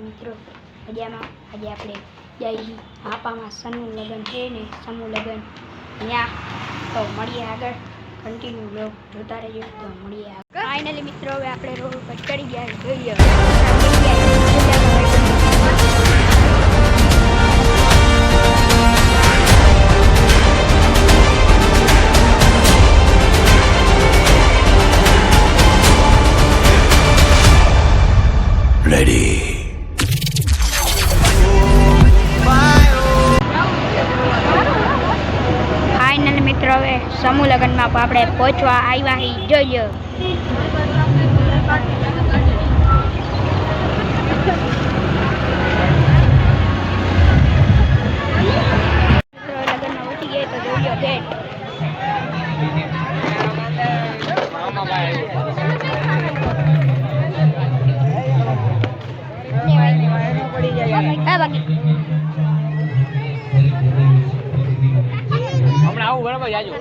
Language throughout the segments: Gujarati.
મિત્રો. મજામાં? આજે આપણે છીએ હાપામાં સનનું લગ્ન છે ને? સમૂહ લગ્ન ત્યાં તો મળીએ આગળ. કન્ટિન્યુ બ્લોગ જોતા રહેજો. તો મળીએ આગળ. ફાઇનલી મિત્રો, હવે આપણે રોડ પર ચડી ગયા છીએ. જોઈએ ફાઇનલ મિત્રો હવે સમૂહ લગ્નમાં આપણે પહોંચવા આવ્યા હી. જોઈએ જાજો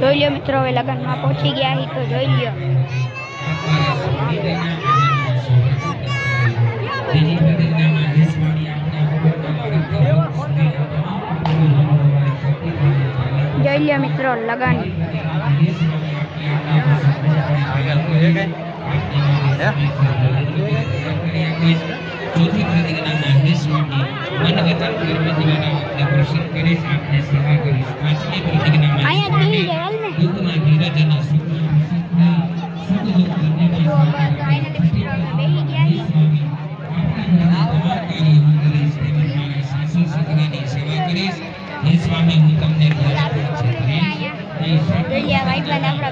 જોઈ લ્યો મિત્રો, હવે લગ્નમાં પહોંચી ગયા હી, તો જોઈ લ્યો. જોઈ લ્યો મિત્રો, લગન. ચોથી પ્રતિજ્ઞામાં હે સ્વામી મનગતન કર્મ દ્વારા ડેકોરેશન સેવા કરીશ પાંચમી પ્રતિજ્ઞામાં હે અહીંયા જ બેસી સ્વામી જાય હાલ ને. દુઃખમાં ધીરજ અને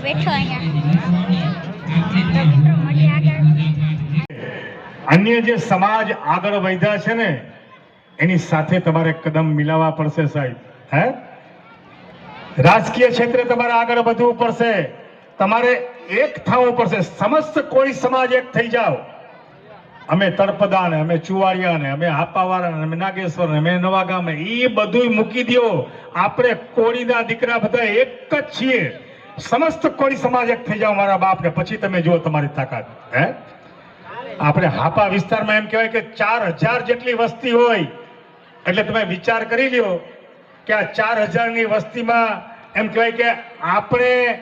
બેઠો અન્ય જે સમાજ આગળ વધ્યા છે ને, એની સાથે તમારે કદમ મિલાવવા પડશે સાહેબ. હે? રાજકીય ક્ષેત્રે તમારે આગળ વધવું પડશે. તમારે એક થવું પડશે. સમસ્ત કોઈ સમાજ એક થઈ જાઓ. અમે તળપદા ને, અમે ચુવાડિયા ને, અમે હાપાવાળા ને, અમે નાગેશ્વર ને, અમે નવા ગામે એ બધું મૂકી દો આપણે કોળીના દીકરા બધા એક જ છીએ. સમસ્ત કોળી સમાજ એક થઈ જાઓ, મારા બાપ ને પછી તમે જુઓ તમારી તાકાત. હે? આપણે હાપા વિસ્તારમાં એમ કહેવાય કે ચાર હજાર જેટલી વસ્તી હોય. એટલે તમે વિચાર કરી લ્યો કે આ ચાર હજારની વસ્તીમાં એમ કહેવાય કે આપણે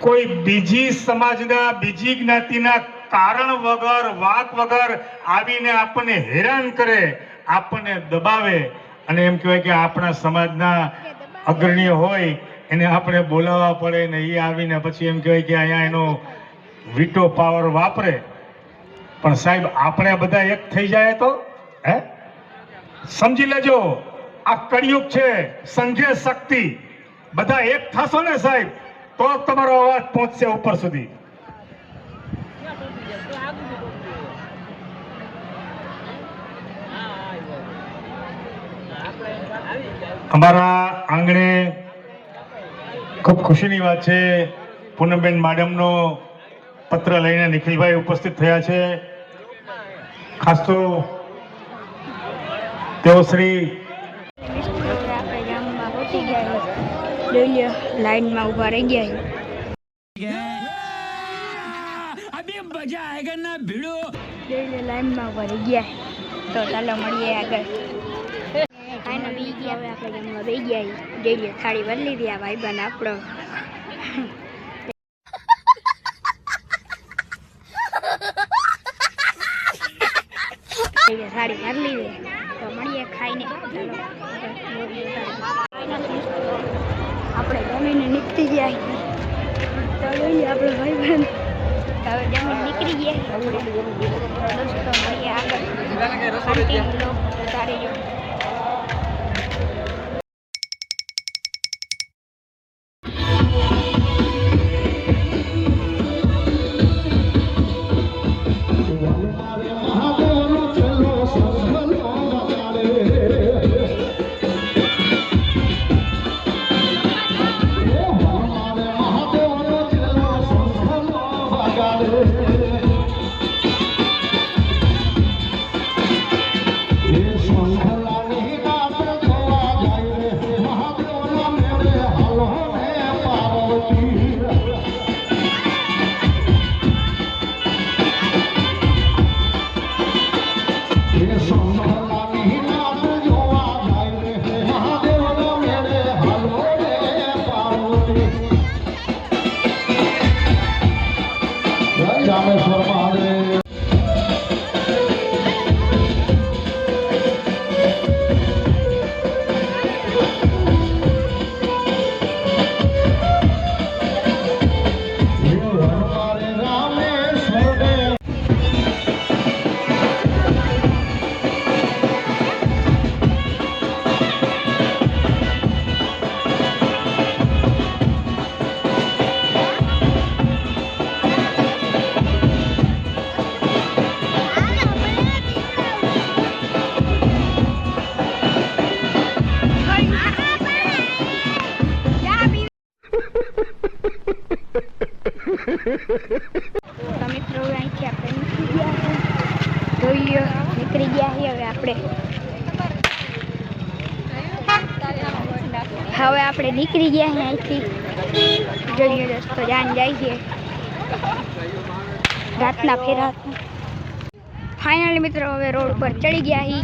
કોઈ બીજી સમાજના, બીજી જ્ઞાતિના કારણ વગર વાક વગર આવીને આપણને હેરાન કરે, આપણને દબાવે. અને એમ કહેવાય કે આપણા સમાજના અગ્રણીય હોય એને આપણે બોલાવવા પડે ને એ આવીને પછી એમ કહેવાય કે અહીંયા એનો વીટો પાવર વાપરે. પણ સાહેબ, આપણે બધા એક થઈ જાય તો? હે? સમજી લેજો, આ કળિયુગ છે, સંઘે શક્તિ. બધા એક થશો ને સાહેબ, તો તમારો અવાજ પહોંચશે ઉપર સુધી. અમારા આંગણે ખૂબ ખુશીની વાત છે પૂનમબેન માડમનો પત્ર લઈને નિખિલભાઈ ઉપસ્થિત થયા છે ખાસ તો તેઓ શ્રી ગયા. લ્યો લાઈનમાં ઊભા રહી ગયા. અભી મજા આયેગા ના ભીડો લાઈનમાં ઊભા રહી ગયા તો ચાલો મળીએ આગળ ખાઈને બી ગયા હવે આપણે જમવા બે ગયા છીએ. ગયા થાળી ભરી લીધી આ ભાઈબંધ આપણો. જોઈ લ્યો થાળી ભરી લીધી. તો મળીએ ખાઈને. આપણે જમીને નીકળી ગયા તો જોઈએ આપણે ભાઈબંધ. હવે જમીન નીકળી ગયા આપણે દોસ્તો મળીએ આગળ. Continue Vamos por la. મિત્રો અહીંથી આપણે નીકળી ગયા છીએ. હવે આપણે. હવે આપણે નીકળી ગયા છીએ અહીંથી. જોઈ દોસ્તો, જાન જાય છે. રાતના ફેરા ફાઇનલી મિત્રો, હવે રોડ પર ચડી ગયા છીએ.